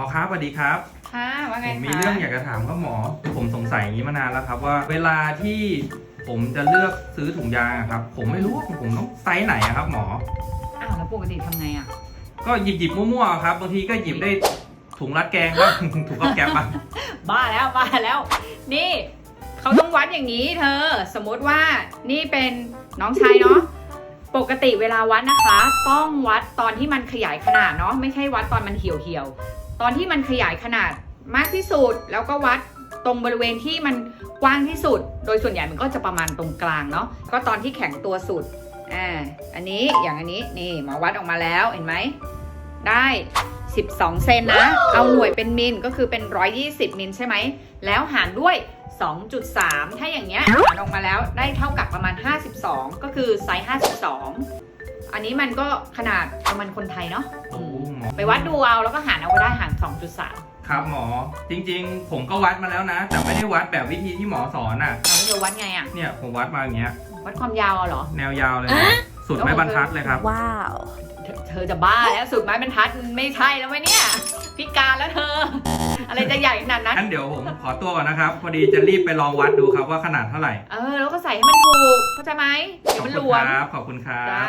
อครับสวัสดีครับค่ะว่าผไงมคะมีเรื่องอยากจะถามครับหมอ ผมสงสัยอย่างนี้มานานแล้วครับว่า เวลาที่ผมจะเลือกซื้อถุงยางอะครับ ผมไม่รู้ว่าผมต้องไซส์ไหนอะครับ หมอ อ้าวแล้วปกติทำไงอะ ก็หยิบหยิบมั่วๆครับบางทีก็หยิบได้ถุงรัดแกงบ้าง ถุงข้าวแกงบ้างบ้าแล้วบ้าแล้ว นี่ เขาต้องวัดอย่างนี้เธอ สมมติว่านี่เป็นน้องชายเนาะปกติเวลาวัดนะคะ ต้องวัดตอนที่มันขยายขนาดเนาะไม่ใช่วัดตอนมันเหี่ยวเหี่ยวๆ ตอนที่มันขยายขนาดมากที่สุด แล้วก็วัดตรงบริเวณที่มันกว้างที่สุด โดยส่วนใหญ่มันก็จะประมาณตรงกลางเนาะก็ตอนที่แข็งตัวสุดอ่าอันนี้อย่างอันนี้นี่หมอวัดออกมาแล้วเห็นไหมได้ 12 เซนนะ เอาหน่วยเป็นมิลก็คือเป็น 120 มิลใช่ไหม แล้วหารด้วย 2.3 ถ้าอย่างเงี้ยหารออกมาแล้วได้เท่ากับประมาณ 52 ก็คือไซส์ 52 อันนี้มันก็ขนาดประมาณคนไทยเนาะโอ้หมอไปวัดดูเอาแล้วก็หารเอาก็ได้หาร 2.3ครับหมอ จริงๆ ผมก็วัดมาแล้วนะ แต่ไม่ได้วัดแบบวิธีที่หมอสอนอะเอาแล้วเธอวัดไงอะเนี่ยผมวัดมาอย่างเงี้ย วัดความยาวเอาเหรอ แนวยาวเลยนะสุดไม้บรรทัดเลยครับ Wow. เธอเธอจะบ้าแล้วสุดไม้บรรทัดมันไม่ใช่แล้วไหมเนี่ย พิการแล้วเธอ อะไรจะใหญ่ขนาดนั้น งั้นเดี๋ยวผมขอตัวก่อนนะครับ พอดีจะรีบไปลองวัดดูครับว่าขนาดเท่าไหร่ เออ แล้วก็ใส่ให้มันถูกเข้าใจไหมเดี๋ยวขอบมันหคุลณวคมรับขอบคุณครัจ้าบ